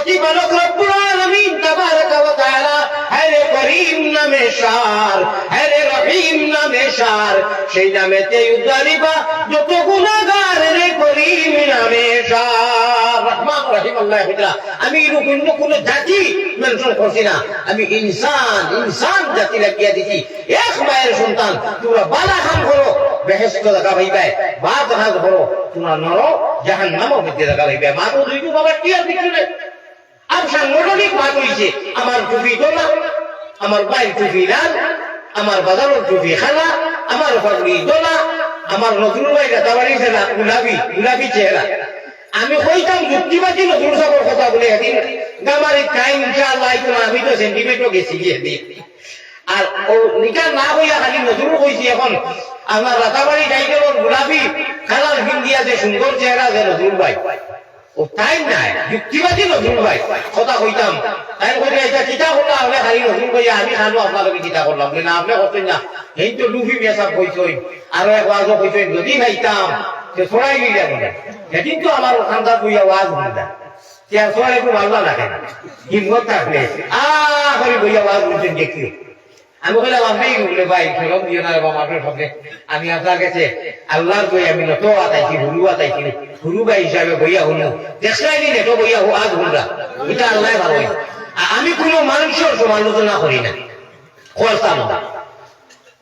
প্রতিপালক রব্বুল হ্যারে করিম নামে সার হ্যারে রহিম নামে সার, সেই নামেতে উদ্ধারিবা যত রে করিম নামে সার। আমি অন্য জাতি মেনশন করছি না, আমি ইনসান ইনসান জাতি লাগিয়া দিছি। এক মায়ের সন্তান, তোমরা বালা খান করো বেহেস্ত দেখা ভাইবে বা দেখা করো তোমরা নর নামও মধ্যে দেখা ভাইবে মা তো দুইটু বাবা, কি আর আর সাংগঠনিক আমার টুপি দোলা আমার বাইর টুপি লাল, আমার বাজারের টুপি খালা, আমার পাগড়ি দোলা আমার নতুন ভাই জেলা গুলাবি গুলাবি চেহারা। আমি কইতাম, যুক্তিবাদী নতুন সবর কথা বলে এদিন গামারি আমি তো গেছি গিয়ে আর ও নিকা না হইয়া খালি নজরুল কইছি এখন, আমার রাতাবাড়ি টাইটেলর গোলাপি, খালার হিন্দিয়া যে সুন্দর চেহারা যে নজরুল ভাই। ও টাইম নাই। যুক্তিবাদী নতুন ভাই কথা কইতাম। তাই কই এটা চিতা করলাম আমি খালি নতুন কই আমি খানো আপনাদের কিতা করলাম না, আপনি করতেন না। এই তো লুফি মেসাব কইছই আর এক ওয়াজও কইছই যদি খাইতাম সে ছড়াই গিয়ে যাবে সেদিন তো আমার ওখানকার কইয়া ওয়াজ বুঝা সে আর ছড়াই খুব আল্লাহ লাগে হিম্মত থাকলে আ করে বইয়া ওয়াজ বুঝছেন দেখিও। আমি বললাম আপনি বলে ভাই ফেরত দিয়ে না, বাবা, আপনার সঙ্গে আমি আপনার কাছে আল্লাহর বই আমি নত আতাইছি হুরু আতাইছি হুরু ভাই হিসাবে বইয়া বইয়া এটা আল্লাহ ভালো আমি কোনো মানুষের সমালোচনা করি না।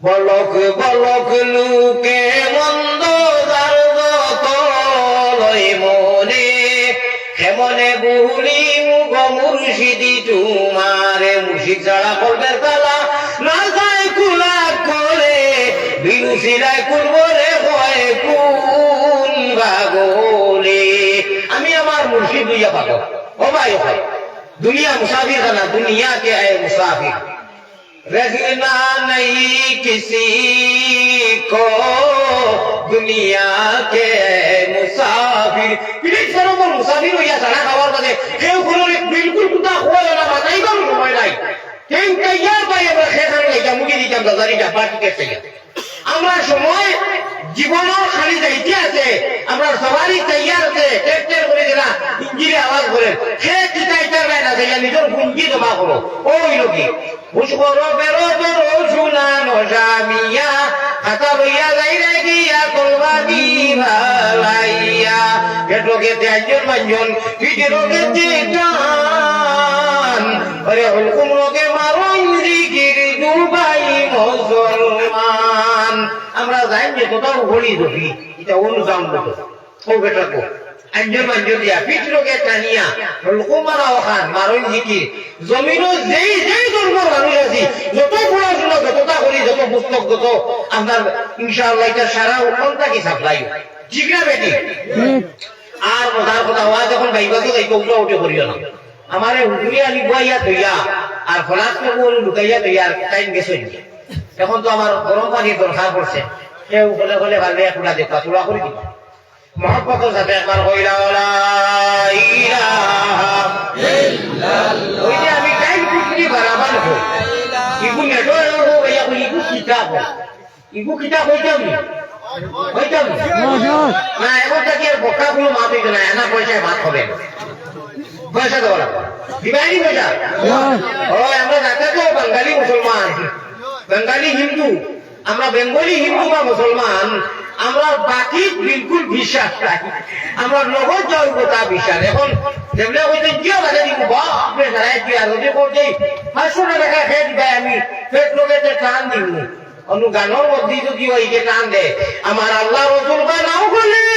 বলক বলক লুকে মন্দ মনে, হেমনে বুহুলি মুগ মুর্শিদি তোমারে মুর্শিদ ছাড়া করবে তালা না যায় কুলা করে বিনু সিরায় কুলবরে হয় কোন ভাগলে আমি আমার মুর্শিদ দুইয়া পাগল ও ভাই ও ভাই দুনিয়া মুসাফির খানা দুনিয়া কে আয় মুসাফির रहना नहीं किसी को दुनिया के मुसाफिर পিরিত সরবর মুসাফির হইয়া সারা খাবার বাদে কেউ কোনো আমরা সময় জীবনও খালি যাইতে আছে, আমরা সবারই তৈয়ার আছে, ট্রেক্টর করে দিলা ইঞ্জিনে আওয়াজ করে সে কিতা ইটার নাই না সেটা নিজের পুঞ্জি জমা করো। ওই লোকি পুষ্পর বেরো বেরো শুনানো জামিয়া খাতা বইয়া যাই রে গিয়া কলবা দি ভালাইয়া পেটো গেতে একজন মানুষজন পিঠের মারুন দিগির দুবাই মুসলমান। আমরা যাই যে কোথাও হলি দেখি এটা ও বেটা কো দিয়া পিঠ টানিয়া মারা ওখান মারুন জমিনও যেই যেই ধর্মের মানুষ আছি যত পড়াশোনা যতটা করি যত পুস্তক যত আপনার ইনশাআল্লাহ এটা সারা উন্নতা কি সাপ্লাই। ঠিক না বেটি? আর মজার কথা হওয়া যখন গাইবা উঠা উঠে করিও না। আমারে হুকুরিয়া লিবাইয়া তৈয়া আর ফলাস ঢুকাইয়া তৈয়া আর টাইম গেছে এখন তো আমার গরম পানির দরকার পড়ছে কেউ বলে বলে ভালো একটা দেখবা তোলা করে দিবা। মহব্বতের সাথে একবার কইলা ওই যে আমি টাইম কুটনি বারাবার হই ইগু নেটো এলো ভাইয়া কই ইগু কিতাব ইগু কিতাব হইতাম নি? হইতাম নি? না এখন থেকে আর বোকা গুলো মাপ দিতে না এনা পয়সায় ভাত হবে না। দেওয়া আমরা তো বাঙালি মুসলমান। বাঙালি হিন্দু। আমরা বেঙ্গলি হিন্দু বা মুসলমান। আমরা বাকি বিলকুল বিশ্বাস আমরা নগদ বিশ্বাস। এখন জিও লাগে দিব বাপরে সারা কি আর পাঁচশো টাকা খেয়ে দিবে আমি। পেট লোকেতে টান দিব। অনু গানের মধ্যে যদি ওই যে টান দে আমার আল্লাহ রসুল বানাও বলে।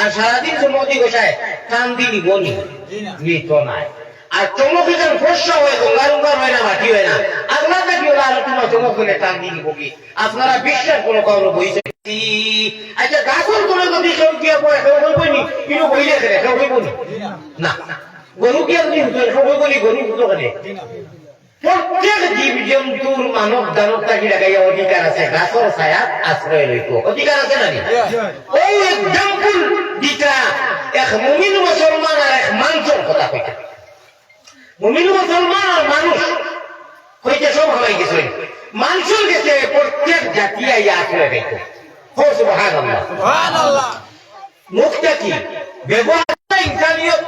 আর সারাদিন সমতি গোসায় কান দি নিবনি মৃত নাই আর চমক যখন ফর্সা হয়, গঙ্গার উঙ্গার হয় না, মাটি হয় না। আগলা কাটি হলে আর চমক হলে টান দিয়ে বকি। আপনারা বিশ্বাস কোনো কারও বইছে আচ্ছা গাছর করে যদি গিয়ে পড়ে কেউ কিন্তু বইলে খেলে কেউ না? গরু যদি কেউ হইব নি, গরু কেনে? প্রত্যেক জীব জন্তুর মানব দানব তাকি লাগাইয়া অধিকার আছে। গাছর ছায়াত আশ্রয় লইব অধিকার আছে না ওই এক্সাম্পল দিটা এক মুমিন মুসলমান আর এক মানুষের কথা কইতা মুমিন মুসলমান আর মানুষ হইতে সব হামাই গেছে। মানুষের গেছে প্রত্যেক জাতি আইয়া আশ্রয় লইব হো সুবহানাল্লাহ। সুবহানাল্লাহ। মুখটা কি? ব্যবহার ইনসানিয়ত